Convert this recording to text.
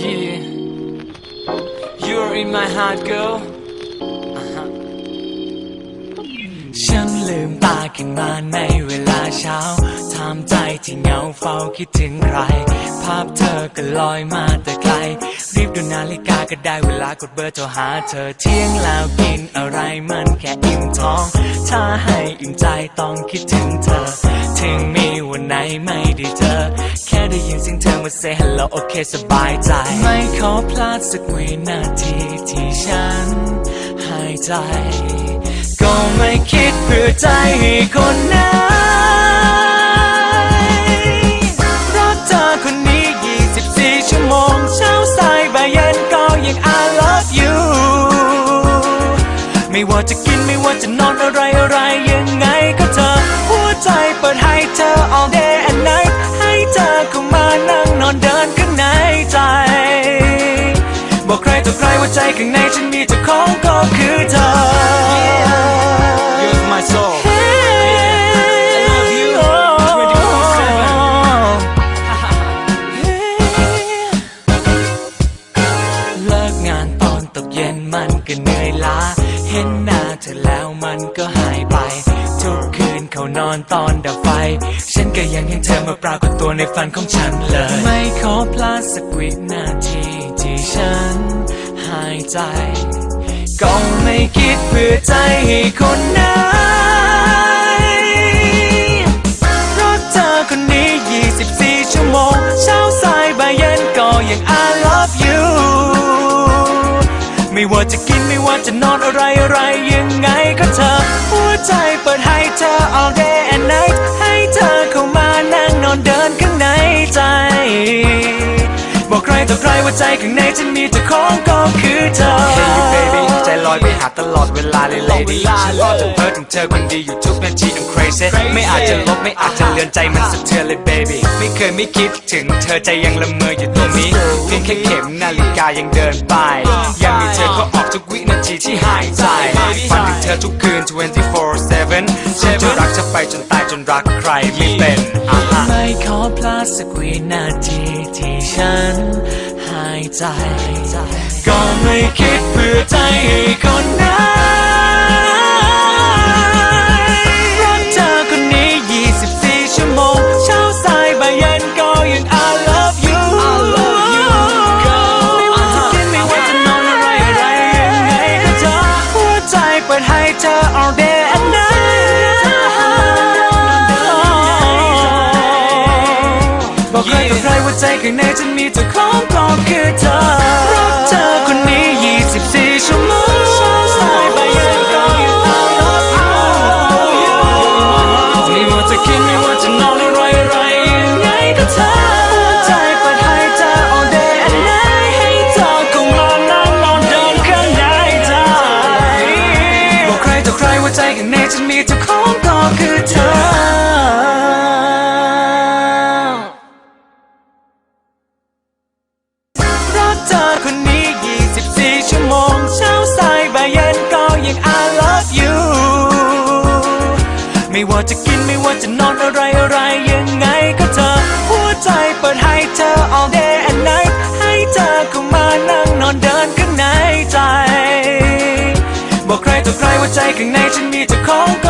Yeah, you're in my heart, girl. ฉันลืมตาขึ้นมาในเวลาเช้าทำใจที่เหงาเฝ้าคิดถึงใคร ภาพเธอก็ลอยมาแต่ไกล รีบดูนาฬิกาก็ได้เวลากดเบอร์โทรหาเธอเที่ยงแล้วกินอะไรมันแค่อิ่มท้อง ถ้าให้อิ่มใจต้องคิดถึงเธอ ได้ยินเสียงเธอมา say hello โอเคสบายใจ ไม่ขอพลาดสักวินาทีที่ฉันหายใจ ก็ไม่คิดเพื่อใจให้คนไหนรักเธอคนนี้ 24 ชั่วโมง เช้าสายบ่ายเย็นก็ยัง I love you ไม่ว่าจะกินไม่ว่าจะนอนอะไรอะไรยังไงก็เธอ หัวใจเปิดให้เธอ all day ว่าใจข้างในฉันมีเจ้าของก็คือเธอ You're my soul. I love you เลิกงานตอนตกเย็นมันก็เหนื่อยล้าเห็นหน้าเธอแล้วมันก็หายไปทุกคืนเขานอนตอนดับไฟฉันก็ยังเห็นเธอมาปรากฏตัวในฝันของฉันเลย ไม่ขอพลาดสักวินาทีที่ฉัน หายใจ ก็ไม่คิดเพื่อใจให้คนไหนรักเธอคนนี้ 24 ชั่วโมง เช้าสายบ่ายเย็นก็ยัง I love you ไม่ว่าจะกินไม่ว่าจะนอนอะไรอะไร ใครต่อใครว่าใจข้างในฉันมีเจ้าของก็คือเธอ Hey you baby ใจลอยไปหาตลอดเวลาเลย lady ฉันรอจนเพ้อถึงเธอคนดีอยู่ทุกนาที I'm crazy ไม่อาจจะลบไม่อาจจะเลือนใจมันสะเทือนเลย baby ไม่เคยไม่คิดถึงเธอใจยังละเมออยู่ตรงนี้เพียงแค่เข็มนาฬิกายังเดินไป ยังมีเธอก็ออกทุกวินาทีที่หายใจฝันถึงเธอทุกคืน 24/7ฉันจะรักเธอไปจนตายจนรักใครไม่เป็นอะฮะไม่ขอพลาดสักวินาทีที่ฉันหายใจ ก็ไม่คิดเพื่อใจให้คนไหน ต่อใครว่าใจข้างในฉันมีเจ้าของก็คือเธอ รักเธอคนนี้ 24 ชั่วโมงสายบ่ายเย็นก็ยัง I love you ไม่ว่าจะกินไม่ว่าจะนอนอะไรอะไรยังไงก็เธอหัวใจเปิดให้เธอ all day and night ให้เธอเข้ามานั่งนอนเดินข้างในใจบอกใครต่อใครว่าใจข้างในฉันมีเจ้าขอ ไม่ว่าจะกินไม่ว่าจะนอนอะไรอะไรยังไงก็เธอ หัวใจเปิดให้เธอ all day and night ให้เธอเข้ามานั่งนอนเดินข้างในใจ บอกใครต่อใครว่าใจข้างในฉันมีเธอของก็